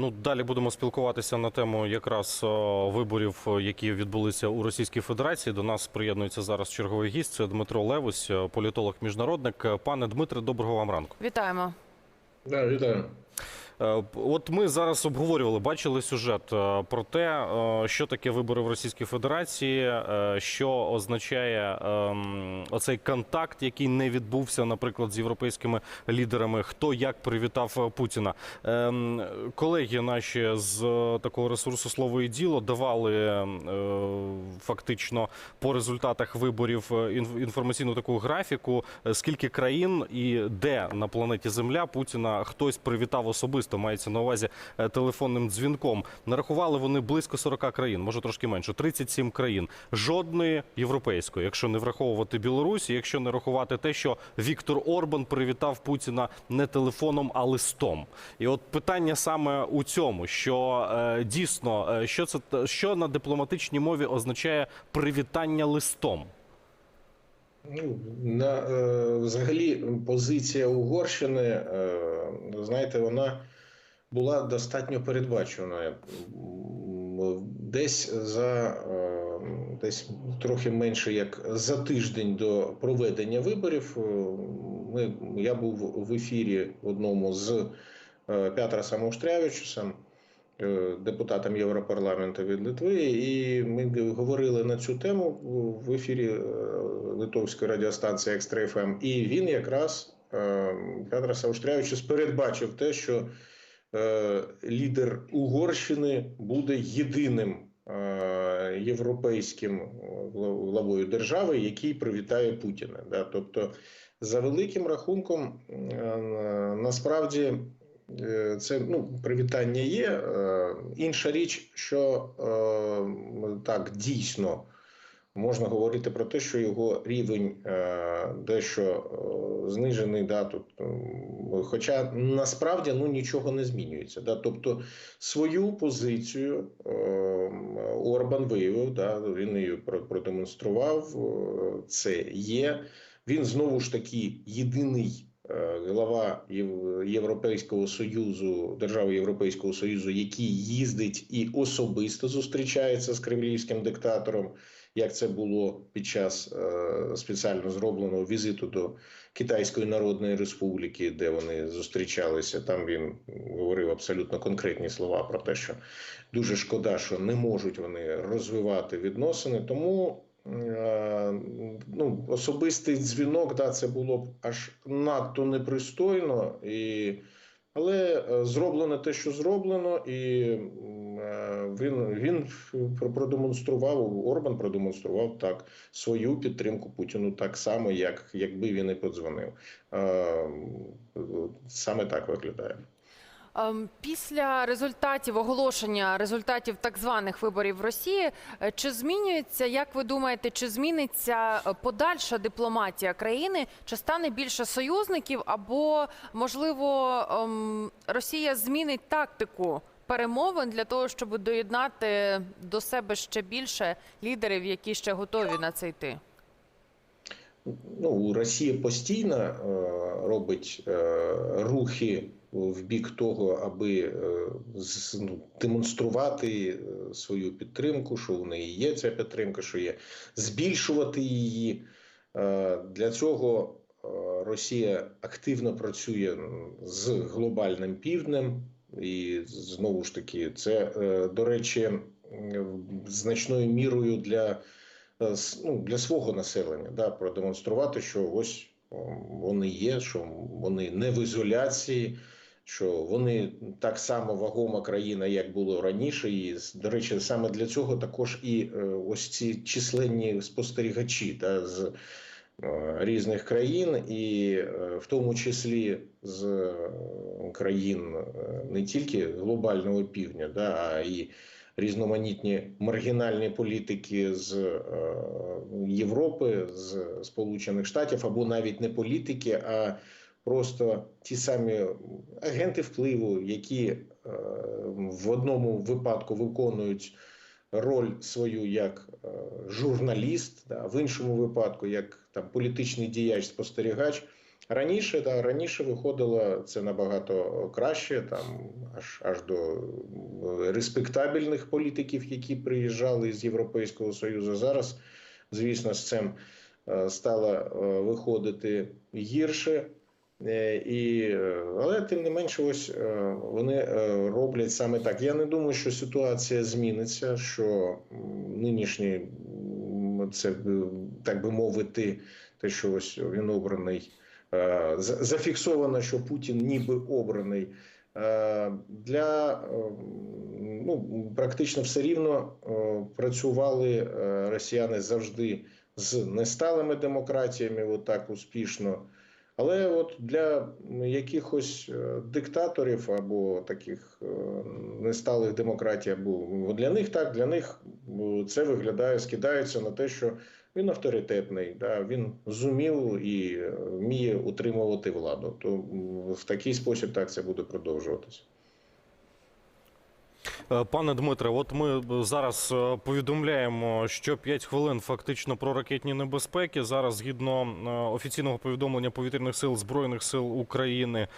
Ну далі будемо спілкуватися на тему якраз виборів, які відбулися у Російській Федерації. До нас приєднується зараз черговий гість. Це Дмитро Левусь, е, політолог, міжнародник. Е, Пане Дмитре, доброго вам ранку. Вітаємо. Да, вітаю. Е, От ми зараз обговорювали, бачили сюжет е, про те, е, що таке вибори в Російській Федерації, що означає ем, оцей контакт, який не відбувся, наприклад, з європейськими лідерами. Хто як привітав Путіна. Ем, Колеги наші з такого ресурсу слово і діло давали фактично по результатах виборів інформаційну таку графіку, скільки країн і де на планеті Земля Путіна хтось привітав особисто, мається на увазі е, телефонним дзвінком. Нарахували вони близько 40 країн, може трошки менше, 37 країн. Жодної європейської, якщо не враховувати Білорусь, і якщо не рахувати те, що Віктор Орбан привітав Путіна не телефоном, а листом. І от питання саме у цьому, що е, дійсно, е, що це що на дипломатичній мові означає привітання листом. Ну, на, е, взагалі, позиція Угорщини, е, знаєте, вона була достатньо передбаченою. Десь за е, десь трохи менше як за тиждень до проведення виборів. е, Ми, я був в ефірі одному з е, Пятрасом Ауштрявичусом, е, депутатом Європарламенту від Литви, і ми говорили на цю тему в ефірі е, литовської радіостанції Екстра ФМ. І він якраз е, Петрас Ауштрявичус передбачив те, що е, лідер Угорщини буде єдиним е, європейським гла- главою держави, який привітає Путіна. Да? Тобто, за великим рахунком, е, насправді. Е, Це ну, привітання є. Е, Інша річ, що е, так дійсно можна говорити про те, що його рівень е, дещо е, знижений. Да, тут, е, хоча насправді ну, нічого не змінюється. Да, тобто свою позицію Орбан виявив, да, він її про- продемонстрував. Це є. Він знову ж таки єдиний глава Європейського союзу, держави Європейського союзу, який їздить і особисто зустрічається з кремлівським диктатором, як це було під час е, спеціально зробленого візиту до Китайської Народної Республіки, де вони зустрічалися. Там він говорив абсолютно конкретні слова про те, що дуже шкода, що не можуть вони розвивати відносини. Тому е, ну, особистий дзвінок, да, це було б аж надто непристойно, і, але е, зроблено те, що зроблено, і він, він про- продемонстрував, Орбан продемонстрував так свою підтримку Путіну так само, як якби він і подзвонив. Е, Саме так виглядає. Ем, Після результатів оголошення результатів так званих виборів в Росії, е, чи змінюється, як ви думаєте, чи зміниться е, подальша дипломатія країни? Чи стане більше союзників? Або можливо ем, Росія змінить тактику перемовин для того, щоб доєднати до себе ще більше лідерів, які ще готові на це йти? Ну, Росія постійно е, робить е, рухи в бік того, аби е, з- ну, демонструвати е, свою підтримку, що в неї є ця підтримка, що є збільшувати її. Е, для цього е, Росія активно працює з глобальним півднем, і знову ж таки, це, е, до речі, значною мірою для е, ну, для свого населення, да, продемонструвати, що ось вони є, що вони не в ізоляції, що вони так само вагома країна, як було раніше. І до речі, саме для цього також і е, ось ці численні спостерігачі да, з різних країн, і е, в тому числі з е, країн е, не тільки глобального півдня, да, а і різноманітні маргінальні політики з Європи, з Сполучених Штатів, або навіть не політики, а просто ті самі агенти впливу, які в одному випадку виконують роль свою як е, журналіст, да, в іншому випадку як там політичний діяч, спостерігач. Раніше, да, раніше виходило це набагато краще, там аж аж до е, респектабельних політиків, які приїжджали з Європейського Союзу. Зараз, звісно, з цим е, стало виходити гірше. Е, І, е, але тим не менше, ось е, вони роблять саме так. Я не думаю, що ситуація зміниться, що нинішній це так би мовити, те, що ось він обраний. Зафіксовано, що Путін ніби обраний. Для ну, практично все рівно працювали росіяни завжди з несталими демократіями, отак успішно. Але от для якихось е, диктаторів або таких е, несталих демократій, або для них так, для них е, це виглядає, скидається на те, що він авторитетний, да, він зумів і вміє утримувати владу. То в такий спосіб так це буде продовжуватися. Е, Пане Дмитре, от ми зараз е, повідомляємо, що 5 хвилин фактично про ракетні небезпеки. Зараз, згідно е, офіційного повідомлення повітряних сил збройних сил України,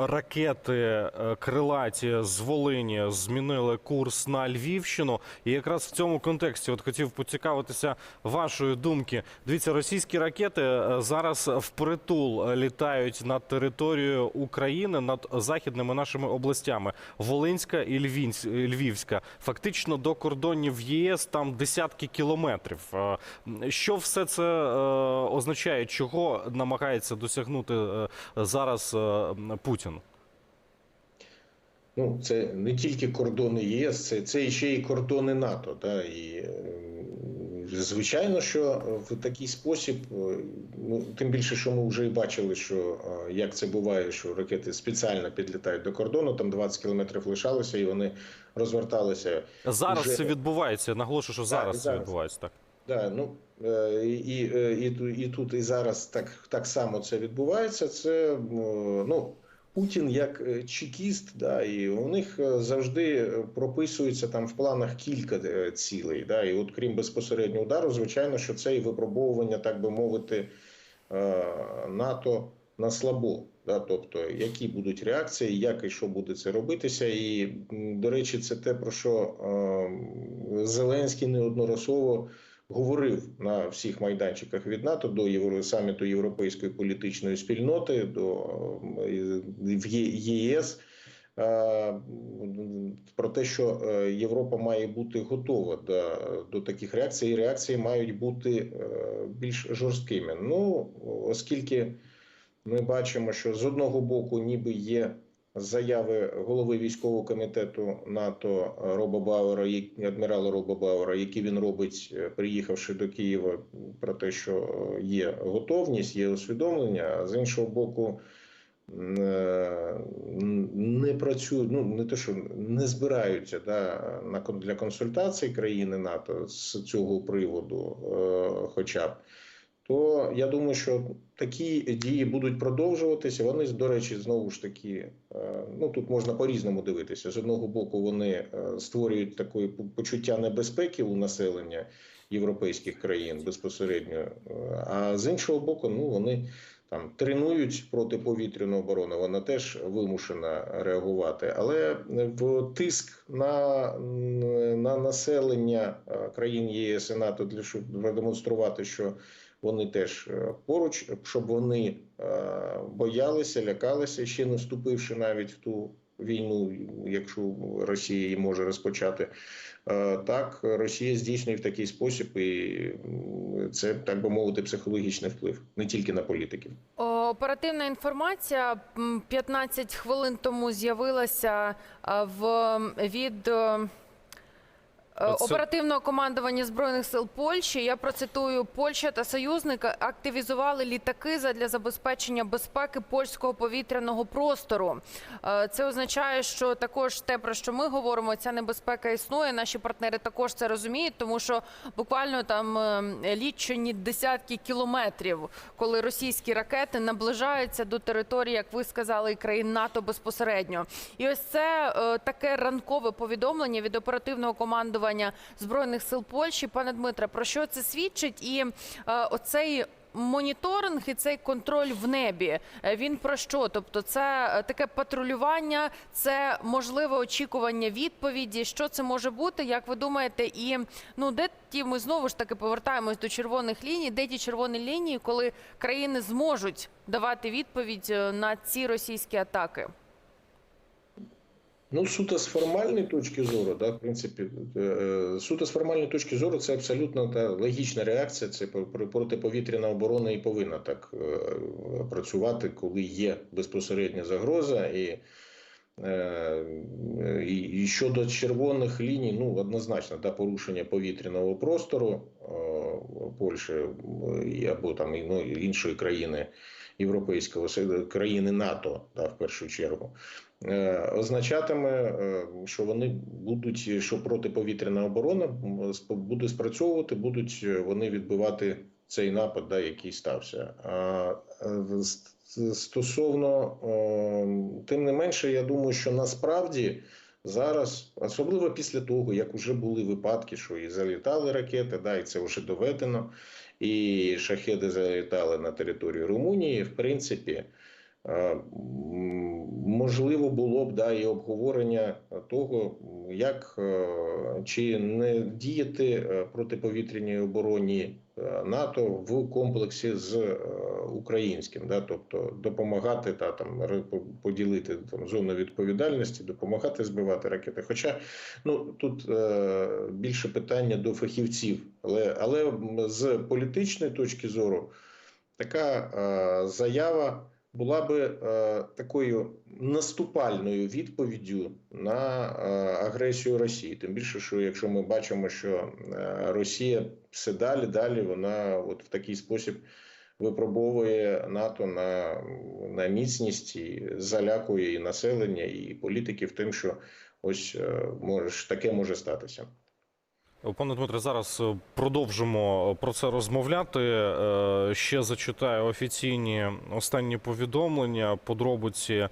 ракети крилаті з Волині змінили курс на Львівщину. І якраз в цьому контексті от хотів поцікавитися вашої думки. Дивіться, російські ракети зараз впритул літають над територією України, над західними нашими областями Волинська і Львінсь- Львівська. Фактично до кордонів ЄС там десятки кілометрів. Е, Що все це е, означає? Чого намагається досягнути е, зараз Путін? Ну, це не тільки кордони ЄС, це, це ще й кордони НАТО. Да? І, звичайно, що в такий спосіб, е, ну, тим більше, що ми вже і бачили, що е, як це буває, що ракети спеціально підлітають до кордону, там 20 кілометрів лишалося, і вони розверталися. Зараз Вже- це відбувається. Наголошую, що зараз це зараз. відбувається так. Да, ну е, і, і, і, і тут, і зараз так, так само це відбувається. Це ну. Путін як е, чекіст, да, і у них е, завжди е, прописується там в планах кілька цілей. Да, і от крім безпосереднього удару, звичайно, що це і випробовування, так би мовити, НАТО на слабо. Да, тобто, які будуть реакції, як і що буде це робитися. І, до речі, це те, про що Зеленський неодноразово говорив на всіх майданчиках від НАТО до Євро саміту Європейської політичної спільноти до е, ЄС. Про те, що е, Європа має бути готова до, до таких реакцій, і реакції мають бути е, більш жорсткими. Ну, оскільки ми бачимо, що з одного боку, ніби є заяви голови військового комітету НАТО Роба Бауера, адмірала Роба Бауера, які він робить, е, приїхавши до Києва, про те, що є готовність, є усвідомлення. А з іншого боку, е, не працюють, ну не те, що не збираються да, на для консультацій країни НАТО з цього приводу, е, хоча б то я думаю, що такі дії будуть продовжуватися. Вони, до речі, знову ж таки, е, ну тут можна по-різному дивитися. З одного боку, вони е, створюють таке почуття небезпеки у населення європейських країн безпосередньо, е, а з іншого боку, ну вони. Там тренують протиповітряну оборону, вона теж вимушена реагувати. Але в тиск на, на населення країн ЄС і НАТО для щоб продемонструвати, що вони теж е, поруч, щоб вони е, боялися, лякалися, ще не вступивши навіть в ту війну, якщо Росія її може розпочати. Е, Так, Росія здійснює в такий спосіб, і це так би мовити психологічний вплив не тільки на політиків. Оперативна інформація м, 15 хвилин тому з'явилася в від оперативного командування збройних сил Польщі. Я процитую: Польща та союзники активізували літаки задля забезпечення безпеки польського повітряного простору. Е, Це означає, що також те, про що ми говоримо, ця небезпека існує. Наші партнери також це розуміють, тому що буквально там е, лічені десятки кілометрів, коли російські ракети наближаються до території, як ви сказали, країн НАТО безпосередньо. І ось це е, таке ранкове повідомлення від оперативного командування збройних сил Польщі. Пане Дмитре, про що це свідчить? І е, оцей моніторинг і цей контроль в небі. е, Він про що? Тобто, це е, таке патрулювання, це можливе очікування відповіді. Що це може бути? Як ви думаєте, і ну де ті ми знову ж таки повертаємось до червоних ліній? Де ті червоні лінії, коли країни зможуть давати відповідь е, на ці російські атаки? Ну, суто з формальної точки зору, да, в принципі, е, е, суто з формальної точки зору, це абсолютно та логічна реакція. Це про- про- протиповітряна оборона і повинна так е, працювати, коли є безпосередня загроза. І, і, щодо червоних ліній, ну однозначно, да, порушення повітряного простору Польщі або там ну, іншої країни Європейського країни НАТО, да, в першу чергу означатиме, е, що вони будуть, що протиповітряна оборона буде спрацьовувати, будуть е, вони відбивати цей напад, да, який стався. А е, стосовно, е, тим не менше, я думаю, що насправді. Зараз, особливо після того, як вже були випадки, що і залітали ракети, да, і це вже доведено, і шахеди залітали на територію Румунії. В принципі, е, можливо було б да, і обговорення того, як е, чи не діяти е, протиповітряній обороні е, НАТО в комплексі з е, українським, да, тобто допомагати та там поділити там зону відповідальності, допомагати збивати ракети. Хоча ну тут е, більше питання до фахівців, але але з політичної точки зору така е, заява була би е, такою наступальною відповіддю на е, агресію Росії. Тим більше, що якщо ми бачимо, що е, Росія все далі, далі вона от в такий спосіб випробовує НАТО на, на міцність і залякує і населення, і політиків тим, що ось може таке може статися. Пане Дмитре, зараз е, продовжимо про це розмовляти. Е, Ще зачитаю офіційні останні повідомлення, подробиці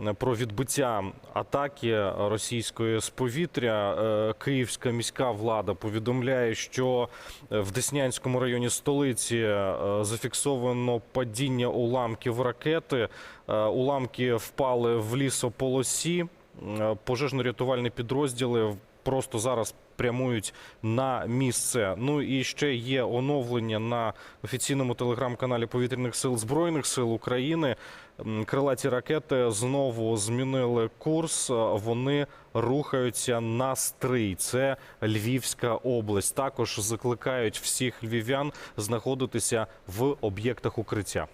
е, про відбиття атаки російської з повітря. Е, Київська міська влада повідомляє, що е, в Деснянському районі столиці е, зафіксовано падіння уламків ракети. Е, Уламки впали в лісополосі. Е, Пожежно-рятувальні підрозділи просто зараз прямують на місце. Ну і ще є оновлення на офіційному телеграм-каналі повітряних сил збройних сил України. Крилаті ракети знову змінили курс. Вони рухаються на стрий. Це Львівська область. Також закликають всіх львів'ян знаходитися в об'єктах укриття.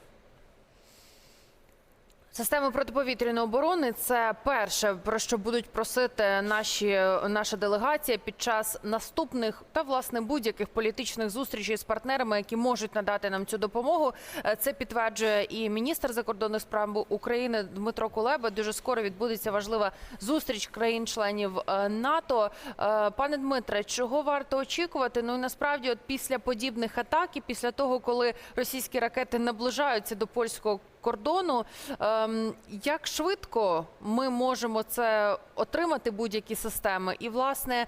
Системи протиповітряної оборони це перше про що будуть просити наші наша делегація під час наступних та власне будь-яких політичних зустрічей з партнерами, які можуть надати нам цю допомогу. Е, Це підтверджує і міністр закордонних справ України Дмитро Кулеба. Дуже скоро відбудеться важлива зустріч країн-членів е, НАТО. Е, Пане Дмитре, чого варто очікувати? Ну і насправді, от після подібних атак і після того, коли російські ракети наближаються до польського кордону. Ем, як швидко ми можемо це отримати будь-які системи? І власне,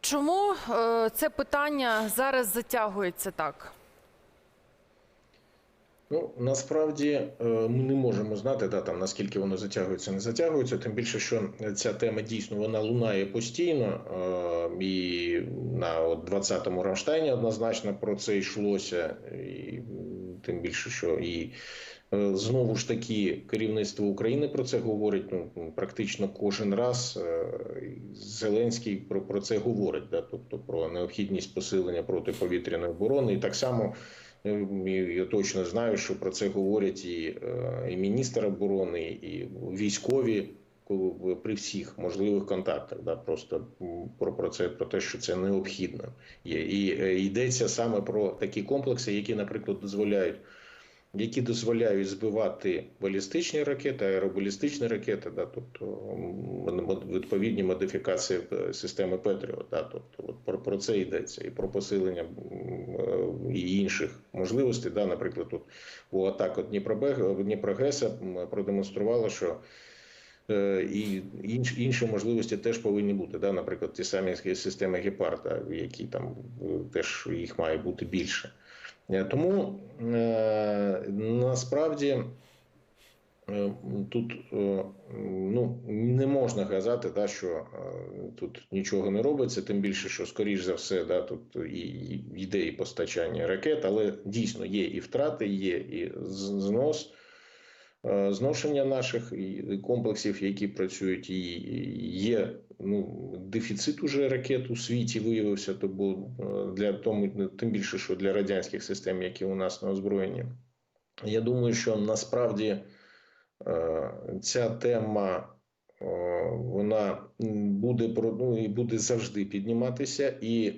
чому е, це питання зараз затягується так? Ну насправді е, ми не можемо знати, да, там, наскільки воно затягується, не затягується. Тим більше, що ця тема дійсно вона лунає постійно. е, І на 20-му Рамштайні однозначно про це йшлося. І тим більше, що і е, знову ж таки керівництво України про це говорить. Ну практично кожен раз е, Зеленський про, про це говорить, да, тобто про необхідність посилення протиповітряної оборони, і так само. Е, Я точно знаю, що про це говорять і, і міністр оборони, і військові при всіх можливих контактах. Да, просто про, про це про те, що це необхідно. Є. І е, йдеться саме про такі комплекси, які, наприклад, дозволяють. Які дозволяють збивати балістичні ракети, аеробалістичні ракети, да, тобто відповідні модифікації е, системи Петріот, да, тобто от про, про це йдеться і про посилення е, і інших можливостей. Да, наприклад, тут у атаку Дніпрогеса м, продемонструвала, що е, і інш, інші можливості теж повинні бути. Да, наприклад, ті самі системи Гепарда, які там е, теж їх має бути більше. Е, Тому е, насправді е, тут е, ну, не можна казати, да, що е, тут нічого не робиться, тим більше, що, скоріш за все, да, тут і, і йде і постачання ракет, але дійсно є і втрати, є і знос. Е, Зношення наших комплексів, які працюють, і є ну, дефіцит уже ракет у світі виявився, то бо е, для тому, тим більше, що для радянських систем, які у нас на озброєнні. Я думаю, що насправді е, ця тема вона буде ну, і буде завжди підніматися, і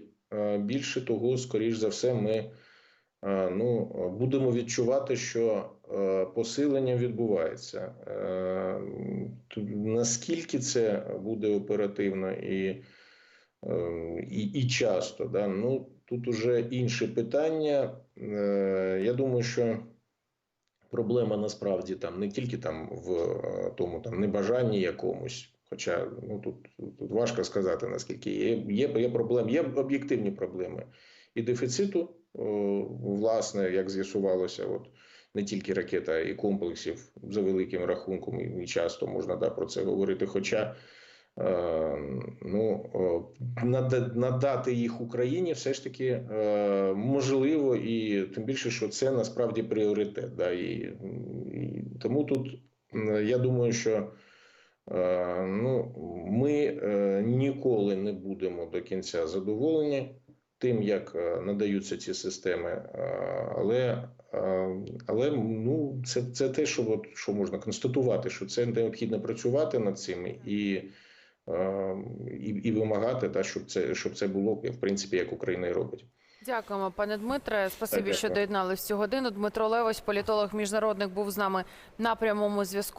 більше того, скоріш за все, ми ну, будемо відчувати, що посилення відбувається. Е, Наскільки це буде оперативно і, е, і, і часто, да? ну, тут уже інше питання. Е, Я думаю, що проблема насправді там не тільки там в е, тому там небажанні якомусь. Хоча ну тут, тут важко сказати наскільки є. Є, є проблеми, є об'єктивні проблеми і дефіциту, о, власне, як з'ясувалося, от не тільки ракет, а і комплексів за великим рахунком, і, часто можна да, про це говорити. Хоча е, ну, о, надати їх Україні все ж таки е, можливо, і тим більше, що це насправді пріоритет. Да, і, і тому тут я думаю, що. Е, Ну, ми е, ніколи не будемо до кінця задоволені тим, як е, надаються ці системи, е, але, е, але ну, це, це те, що, от, що можна констатувати, що це необхідно працювати над цим і, е, і, і вимагати, та, щоб, це, щоб це було в принципі як Україна і робить. Дякуємо, пане Дмитре. Спасибі, Так, що доєдналися цю годину. Дмитро Левось, політолог міжнародник, був з нами на прямому зв'язку.